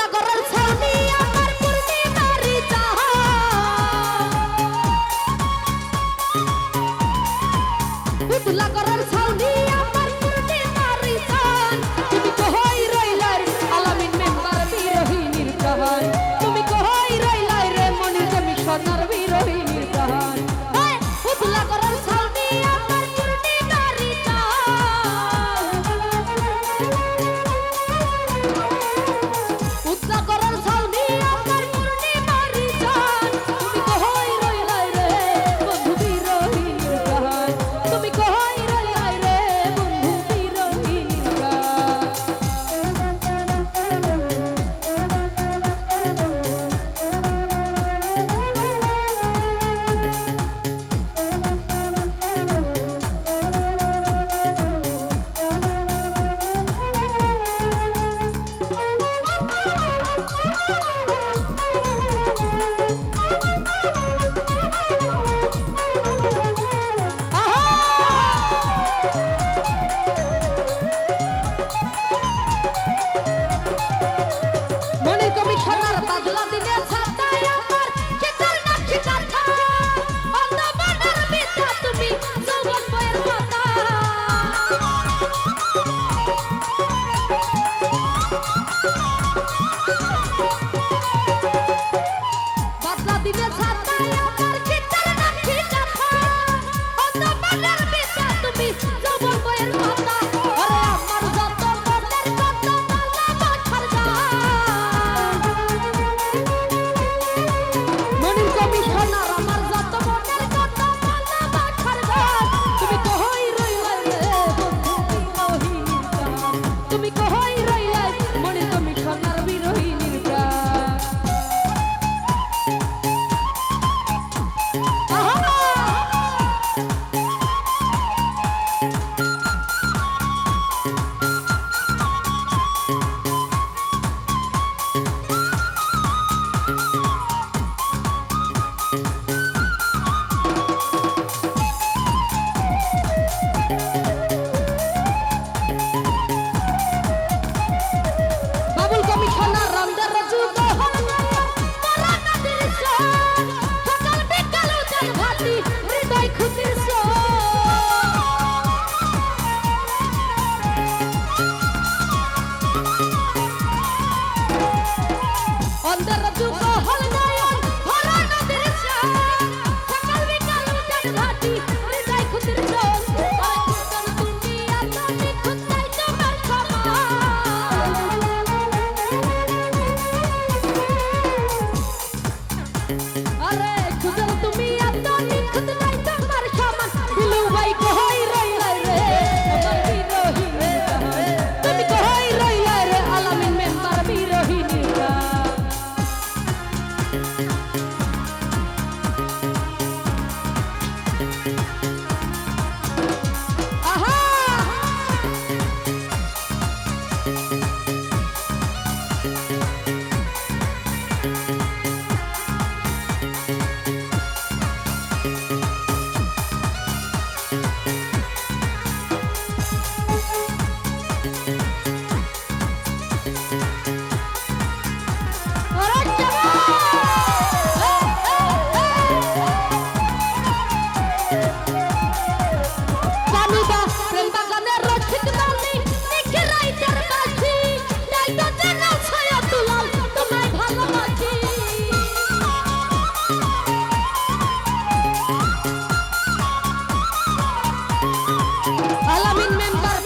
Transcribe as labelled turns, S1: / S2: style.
S1: উতলা গরল ছাউনি আমার পূর্ণিমারি চাহা Under the remember